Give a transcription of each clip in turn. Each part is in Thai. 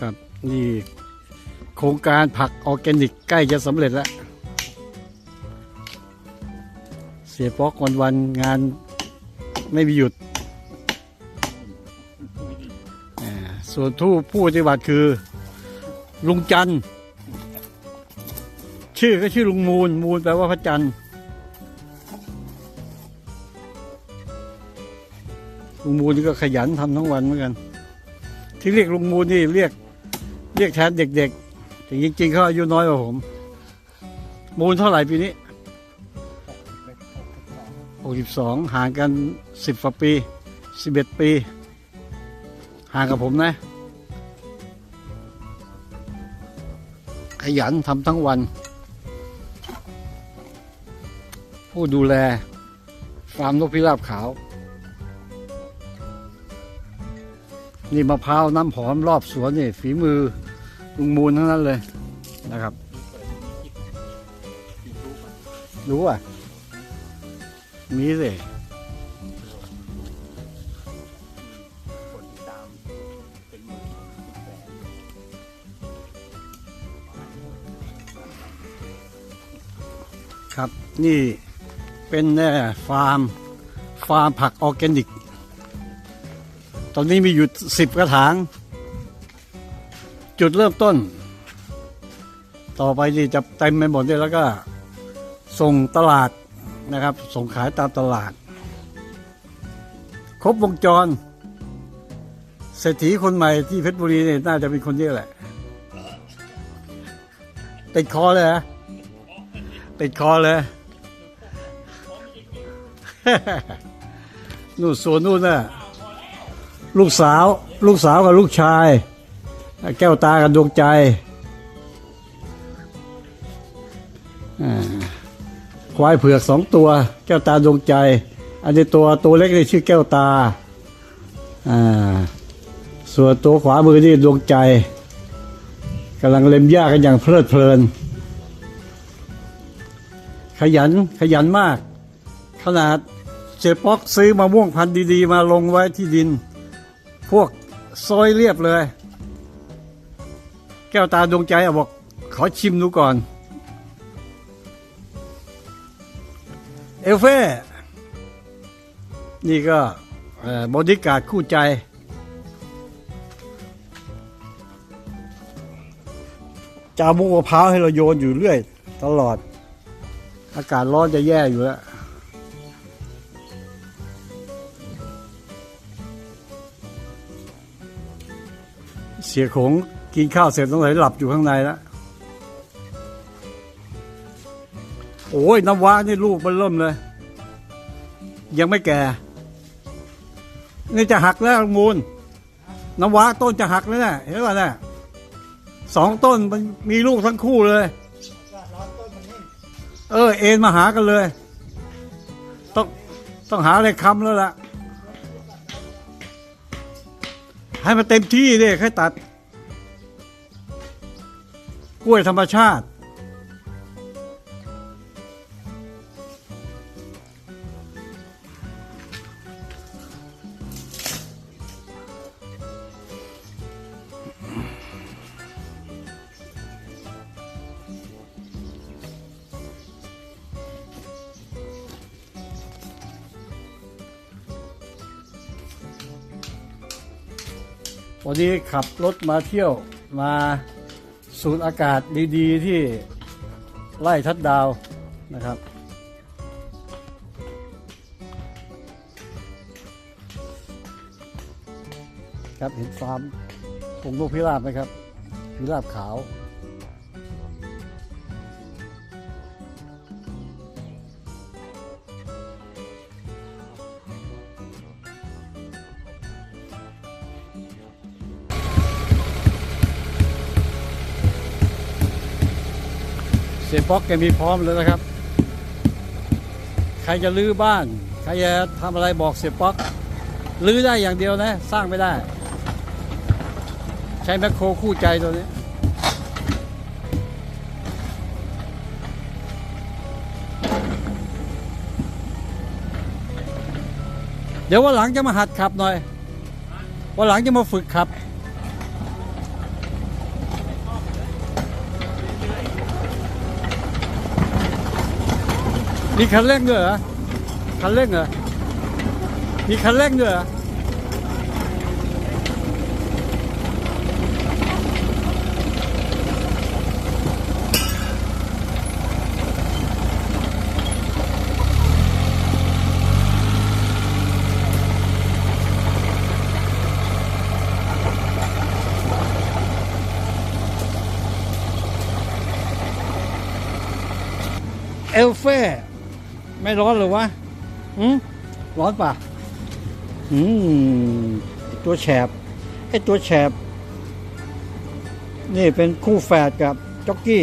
ครับนี่โครงการผักออร์แกนิกใกล้จะสำเร็จแล้ว เสียป๊อกวันวันงานไม่มีหยุด ส่วนทูผู้ปฏิบัติคือ ลุงจันทร์ชื่อก็ชื่อลุงมูล มูลแปลว่าพระจันทร์ลุงมูลนี่ก็ขยันทำทั้งวันเหมือนกัน ที่เรียกลุงมูลนี่เรียก เรียกแทนเด็กๆแต่จริงๆเขาอายุน้อยกว่าผม มูลเท่าไหร่ปีนี้62ห่างกัน 10กว่าปี 11 ปี ห่างกับผมนะ ขยันทำทั้งวัน ผู้ดูแล ฟาร์มนกพิราบขาว นี่มะพร้าวน้ำหอมรอบสวนนี่ฝีมือ ลุงมูลทั้งนั้นเลยนะครับ รู้อะ มีสิคนติดตามเป็นหมื่นเป็นแสนครับ นี่เป็นแน่ฟาร์ม ฟาร์มผักออร์แกนิก ตอนนี้มีอยู่สิบกระถาง จุดเริ่มต้น ต่อไปนี่จะเต็มไปหมดเลยแล้วก็ ส่งตลาดนะครับ ส่งขายตามตลาด ครบวงจรเศรษฐีคนใหม่ที่เพชรบุรีเนี่ยน่าจะเป็นคนนี้แหละติดคอเลยฮะติดคอเลยนู่นส่วนนู่นน่ะลูกสาว ลูกสาวกับลูกชาย แก้วตากับดวงใจควายเผือกสองตัว แก้วตาดวงใจ อันนี้ตัวตัวเล็กนี่ชื่อแก้วตาส่วนตัวขวามือนี่ดวงใจกำลังเล็มหญ้ากันอย่างเพลิดเพลิน ขยันขยันมาก ขนาดเจป๊อกซื้อมะม่วงพันธุ์ดีๆ มาลงไว้ที่ดิน พวกซอยเรียบเลย แก้วตาดวงใจอะบอกขอชิมดูก่อน เอลเฟ่นี่ก็บอดี้การ์ดคู่ใจ จามุกมะพร้าวให้เราโยนอยู่เรื่อย ตลอด อากาศร้อนจะแย่อยู่แล้วเสียขง กินข้าวเสร็จต้องไหนหลับอยู่ข้างในแล้วโอ้ยน้ำว้านี่ลูกมันเริ่มเลย ยังไม่แก่ นี่จะหักแล้วมูลน้ำว้าต้นจะหักแล้วนะเห็นป่ะเนี่ยสองต้นมันมีลูกทั้งคู่เลย เออ เอ็นมาหากันเลย ต้องต้องหาอะไรคำแล้วล่ะ ให้มันเต็มที่ดิค่อยตัด กล้วยธรรมชาติ วันนี้ขับรถมาเที่ยวมา สูดอากาศดีๆ ที่ไล่ทัดดาวนะครับ ครับเห็นฟาร์มปงลูกพิราบไหมครับพิราบขาว ป๊อกแกมีพร้อมเลยนะครับ ใครจะลื้อบ้าน ใครจะทำอะไรบอกเสียป๊อกลื้อได้อย่างเดียวนะ สร้างไม่ได้ ใช้แมคโครคู่ใจตัวนี้เดี๋ยววันหลังจะมาหัดขับหน่อย วันหลังจะมาฝึกขับ มีคันเร่งด้วยเหรอ คันเร่งเหรอ มีคันเร่งด้วยเหรอเอลเฟ่ ไม่ร้อนเหรอวะอืมร้อนป่ะอืมตัวแฉบไอ้ตัวแฉบ นี่เป็นคู่แฝดกับจ็อกกี้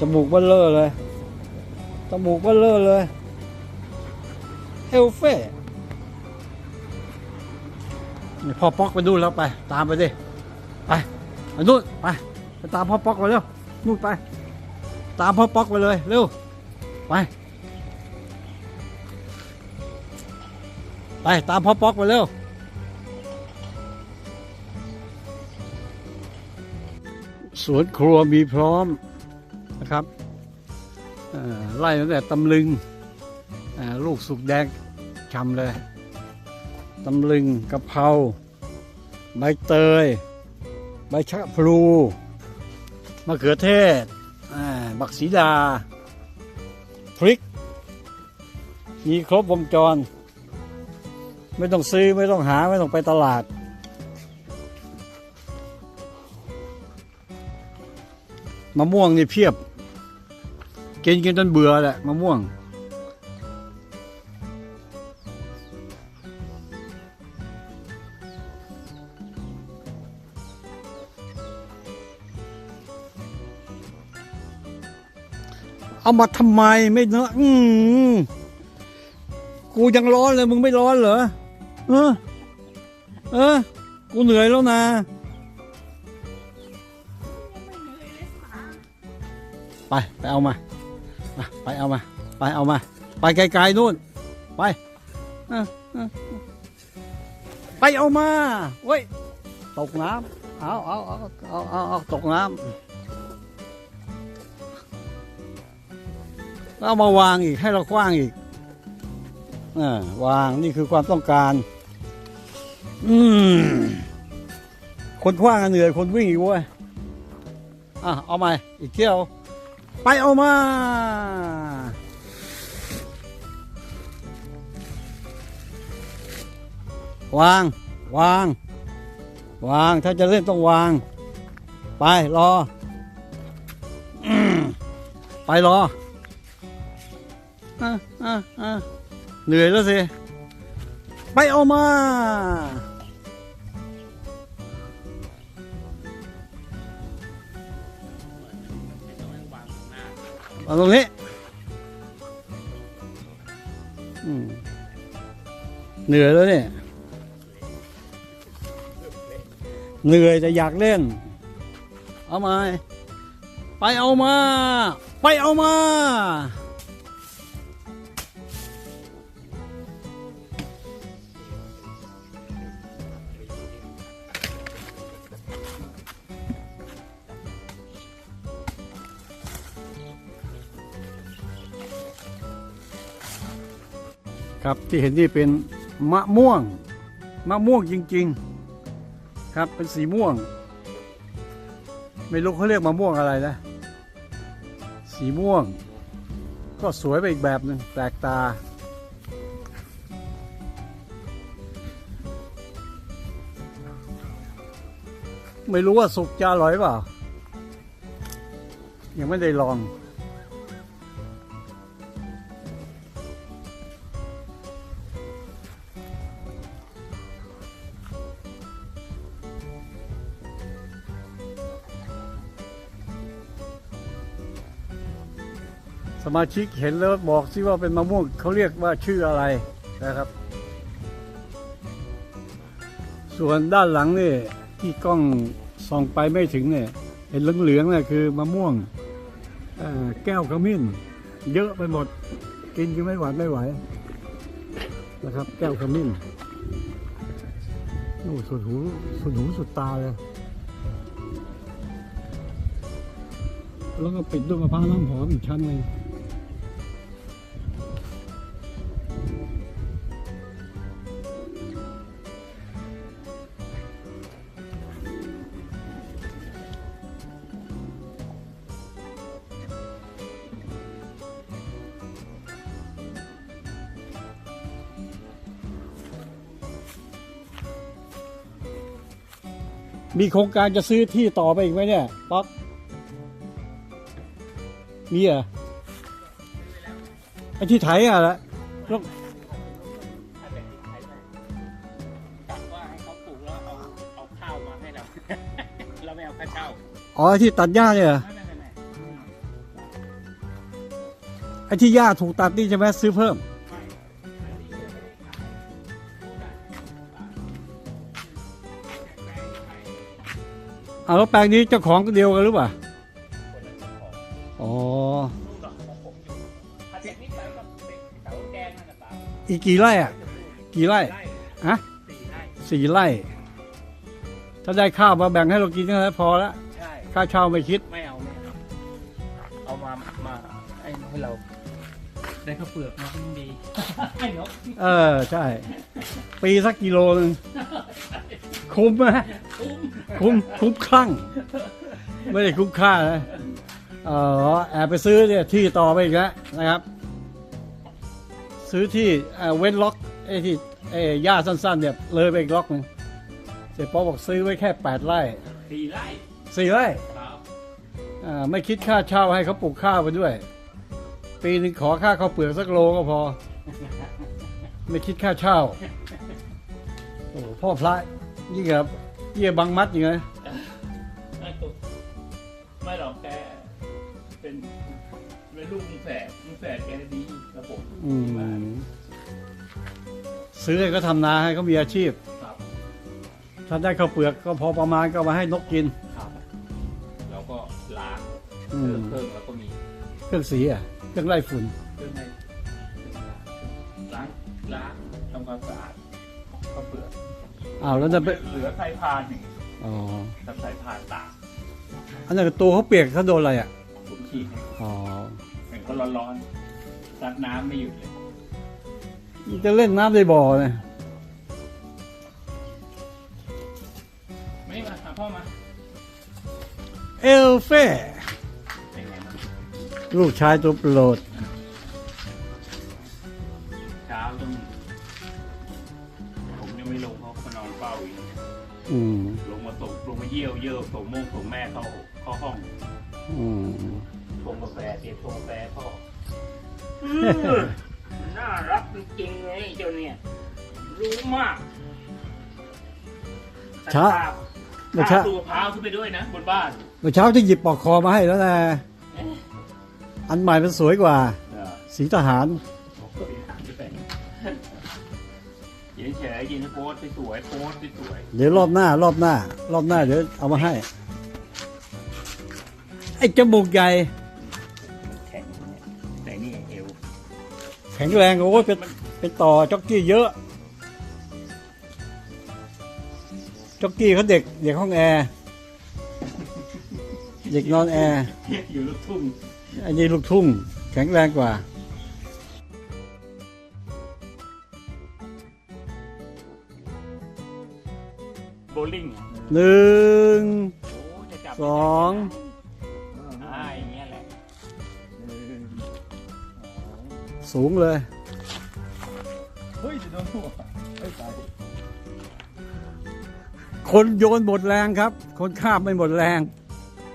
จมูกเบลเลอร์เลยจมูกเบลเลอร์เลยเอลเฟ่นี่พ่อป๊อกไปดูแล้วไป ตามไปดิ ไปไปนู่นไปไปตามพ่อป๊อกไปเร็วนู่นไป ตามพ่อป๊อกไปเลยเร็ว ไป ไป ตามพ่อป๊อกไปเร็วสวนครัวมีพร้อมนะครับเอ่อไล่ตั้งแต่ตำลึงอ่าลูกสุกแดงชำเลยตำลึงกะเพราใบเตย ใบชะพลูมะเขือเทศอ่าบักสีดา พริก มีครบวงจร ไม่ต้องซื้อไม่ต้องหาไม่ต้องไปตลาด มะม่วงนี่เพียบ กินกินจนเบื่อแหละมะม่วง เอามาทำไมไม่เนอะอืมกูยังร้อนเลยมึงไม่ร้อนเหรอเออเออกูเหนื่อยแล้วนะไปไปเอามาไปเอามาไปเอามา ไปไกลๆนู่น ไปเออไปเอามาเว้ยตกน้ำเอาเอาเอาเอาเอาตกน้ำ เอามาวางอีกให้เราคว้างอีกอวางนี่คือความต้องการ อืมคนคว้างเหนื่อยคนวิ่งอีกเว้ยอะเอาใหม่อีกเที่ยว ไปเอามา วาง วาง วาง ถ้าจะเล่นต้องวาง ไปรออไปรอ อะอะอะเหนื่อยแล้วสิ ไปเอามา เอาตรงนี้เหนื่อยแล้วเนี่ย เหนื่อยแต่อยากเล่น เอามา ไปเอามา ไปเอามา ครับที่เห็นนี่เป็นมะม่วง มะม่วงจริง ๆ ครับเป็นสีม่วง ไม่รู้เขาเรียกมะม่วงอะไรนะ สีม่วง ก็สวยไปอีกแบบหนึ่งแปลกตาไม่รู้ว่าสุกจะอร่อยเปล่า ยังไม่ได้ลอง มาชิกเห็นแล้วบอกสิว่าเป็นมะม่วงเขาเรียกว่าชื่ออะไรนะครับ ส่วนด้านหลังนี่ที่กล้องส่องไปไม่ถึงเนี่ยเห็นเหลืองๆนี่คือมะม่วงแก้วขมิ้น เยอะไปหมดกินก็ไม่หวานไม่ไหวนะครับ แก้วขมิ้นโอ้สุดหูสุดหูสุดตาเลยแล้วก็ปิดด้วยมะพร้าวน้ำหอมอีกชั้นหนึ่ง มีโครงการจะซื้อที่ต่อไปอีกไหมเนี่ยป๊อกมีเหรอไอ้ที่ไถอะละแล้วถ้าเป็นที่ไทยนะกะว่าให้เขาปลูกแล้วเอาเอาข้าวมาให้เรา เราไม่เอาค่าเช่าอ๋อไอ้ที่ตัดหญ้าเนี่ยเหรอไม่ไม่ไม่ไม่ ไอ้ที่หญ้าถูกตัดนี่ใช่ไหมซื้อเพิ่ม เอาแล้วแปลงนี้เจ้าของเดียวกันหรือเปล่าคนละเจ้าของอ๋อลูกหลอกของผมอยู่ถ้าเป็นนิสัยก็เป็นเสาแดงนั่นแหละครับอีกกี่ไร่อะ กี่ไร่ไร่ฮะสี่ไร่สี่ไร่ ถ้าได้ข้าวมาแบ่งให้เรากินก็แล้วพอละใช่ ค่าเช่าไม่คิด ไม่เอาไม่เอาเอามามาให้ให้เรา ได้ข้าวเปลือกมาก็ยิ่งดีให้นก เออ ใช่ ปีสักกิโลหนึง คุ้มไหมคุ้มคุ้มคลั่ง ไม่ได้คุ้มค่านะเออแอบไปซื้อเนี่ยที่ต่อไปอีกแล้วนะครับ ซื้อที่เอ่อเว้นล็อกไอ้ที่ไอ้หญ้าสั้นๆเนี่ยเลยไปอีกล็อกหนึงเสร็จป๊อบอกซื้อไว้แค่แปดไร่สี่ไร่สี่ไร่ครับอ่าไม่คิดค่าเช่าให้เขาปลูกข้าวไปด้วย ปีหนึ่งขอค่าข้าวเปลือกสักโลก็พอ ไม่คิดค่าเช่าโอ้โหพ่อพระ ยิ่งกับเยี่ยบังมัดอย่างไงไม่ตกไม่หรอกแกเป็นเป็นลูกลุงแฝดลุงแฝดแกดีครับผมอืมซื้อให้เขาทำนาให้เขามีอาชีพ ครับถ้าได้ข้าวเปลือกก็พอประมาณก็เอามาให้นกกิน ครับแล้วก็ล้างอืเครื่อมงเครื่องแล้วก็มีเครื่องสีอะ เครื่องไล่ฝุ่น อ้าวแล้วจะไปเหลือสายพานนี่อ๋อทำสายพานตากอันนั้นตัวเขาเปียกเขาโดนอะไรอะผมฉีดให้อ๋อเห็นเขาร้อนๆซัดน้ำไม่หยุดเลยมันจะเล่นน้ำในบ่อเลยไม่มาหาพ่อมาเอลเฟ่เป็นไงบ้างลูกชายตัวโปรด เยี่ยวเยี่ยวส่งโมงส่งแม่เข้าเข้าห้องอืมชงกาแฟเตรียมชงกาแฟพ่อน่ารักจริงๆเลยเจ้าเนี่ย รู้มากช้า เมื่อเช้าพาตัวพร้าวขึ้นไปด้วยนะบนบ้านเมื่อเช้าที่หยิบปอกคอมาให้แล้วนะอันใหม่มันสวยกว่า เออสีทหาร เฉยยืนโพสไปสวยโพสไปสวยเดี๋ยวรอบหน้ารอบหน้า รอบหน้าเดี๋ยวเอามาให้ ไอ้จมูกใหญ่แข็งเนี่ยแต่นี่เอวแข็งแรงโอ้ยเป็นเป็นต่อจ็อกกี้เยอะจ็อกกี้เขาเด็กเด็กห้องแอร์เด็กนอนแอร์อยู่ลูกทุ่งอันนี้ลูกทุ่ง แข็งแรงกว่า หนึ่ง โอ้จะจับสอง อ่าอย่างเงี้ยแหละสูงเลย เฮ้ยจะโดนหัวไอ้ยตายคนโยนหมดแรงครับ คนข้ามไม่หมดแรง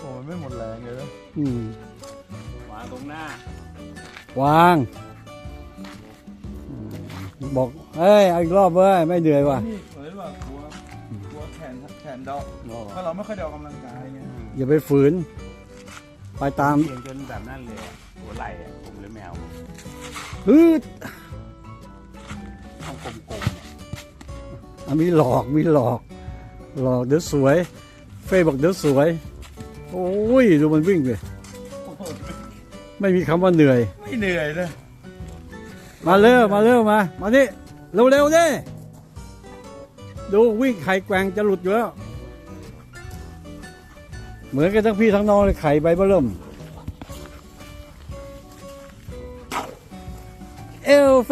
โอ้ยไม่หมดแรงเลยนะอืมวางตรงหน้า วางอืมบอก เอ้ยเอาอีกรอบเว้ย ไม่เหนื่อยว่ะนี่เหมือนว่ากลัว กลัวแขนแขนดอกเพราะเราไม่ค่อยได้ออกกำลังกายไงอย่าไปฝืน ไปตามเพียงจนแบบนั้นเลยอะหัวไหล่อะผมเลยไม่เอาฮึดต้องกลมๆอะอะมีหลอกมีหลอก หลอกเดี๋ยวสวย เฟ่บอกเดี๋ยวสวย โอ้ยดูมันวิ่งเลยไม่มีคำว่าเหนื่อย ไม่เหนื่อยเลย มาเร็วมาเร็วมา มานี่เร็วเร็วๆดิ ดูวิ่งไข่แกว่งจะหลุดอยู่แล้ว เหมือนกันทั้งพี่ทั้งน้องเลยไข่ใบเบิ่มเอลเฟ